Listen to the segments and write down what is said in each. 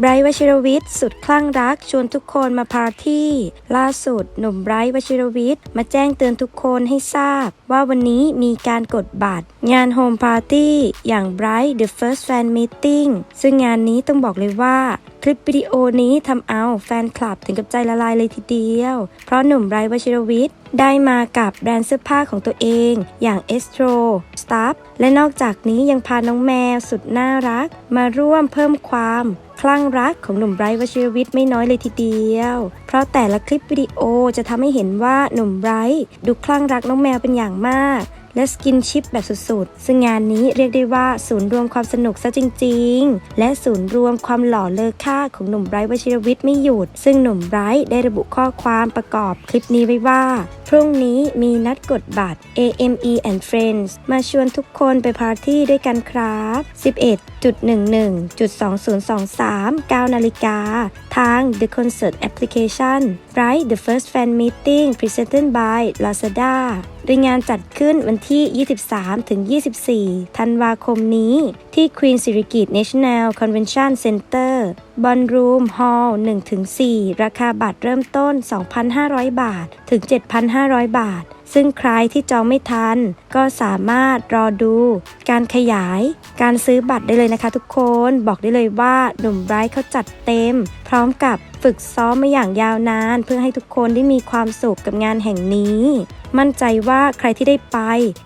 ไบรท์วชิรวิทย์สุดคลั่งรักชวนทุกคนมาปาร์ตี้ ล่าสุด หนุ่มไบรท์วชิรวิทย์มาแจ้งเตือนทุกคนให้ทราบ ว่าวันนี้มีการกดบัตร งานโฮมปาร์ตี้อย่าง Bright The First Fan Meeting ซึ่งงานนี้ต้องบอกเลยว่าคลิปวิดีโอนี้ทำเอาแฟนคลับถึงกับใจละลายเลยทีเดียว เพราะหนุ่มไบรท์วชิรวิทย์ ได้มากับแบรนด์เสื้อผ้าของตัวเองอย่าง Estro Stuff และนอกจากนี้ยังพาน้องแมวสุดน่ารัก มาร่วมเพิ่มความคลั่งรักของหนุ่มไบรท์วชิรวิทย์ไม่น้อยเลยทีเดียว เพราะแต่ละคลิปวิดีโอจะทำให้เห็นว่าหนุ่มไบรท์ดูคลั่งรักน้องแมวเป็นอย่างมาก และสกินชิปแบบสุดๆ ซึ่งงานนี้เรียกได้ว่าศูนย์รวมความสนุกซะจริง ๆ และศูนย์รวมความหล่อเลอค่าของหนุ่มไบรท์วชิรวิทย์ไม่หยุด ซึ่งหนุ่มไบรท์ได้ระบุข้อความประกอบคลิปนี้ไว้ว่า พรุ่งนี้มีนัดกดบัตร AME and Friends มาชวนทุกคนไปปาร์ตี้ด้วยกันครับ 11.11.2023 9นาฬิกา ทาง The Concert Application Right The First Fan Meeting Presented by Lazada โดยงานจัดขึ้นวันที่ 23ถึง24 ธันวาคมนี้ที่ Queen Sirikit National Convention Center Ballroom Hall 1-4 ราคาบัตรเริ่มต้น 2,500 บาท ถึง 7,500 บาท ซึ่งใครที่จองไม่ทัน ก็สามารถรอดู การขยาย การซื้อบัตรได้เลยนะคะทุกคน บอกได้เลยว่าหนุ่มไบรท์เขาจัดเต็ม พร้อมกับฝึกซ้อมมาอย่างยาวนาน เพื่อให้ทุกคนได้มีความสุขกับงานแห่งนี้ มั่นใจว่าใครที่ได้ไป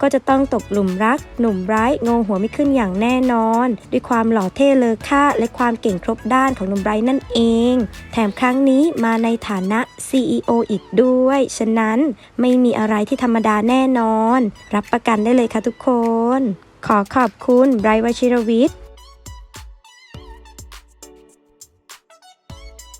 ก็จะต้องตกหลุมรัก หนุ่มไบรท์งงหัวไม่ขึ้นอย่างแน่นอน ด้วยความหล่อเท่เลอค่าและความเก่งครบด้านของหนุ่มไบรท์นั่นเอง แถมครั้งนี้มาในฐานะ CEO อีกด้วย ฉะนั้นไม่มีอะไรที่ธรรมดาแน่นอน รับประกันได้เลยค่ะทุกคน ขอขอบคุณไบรท์วชิรวิทย์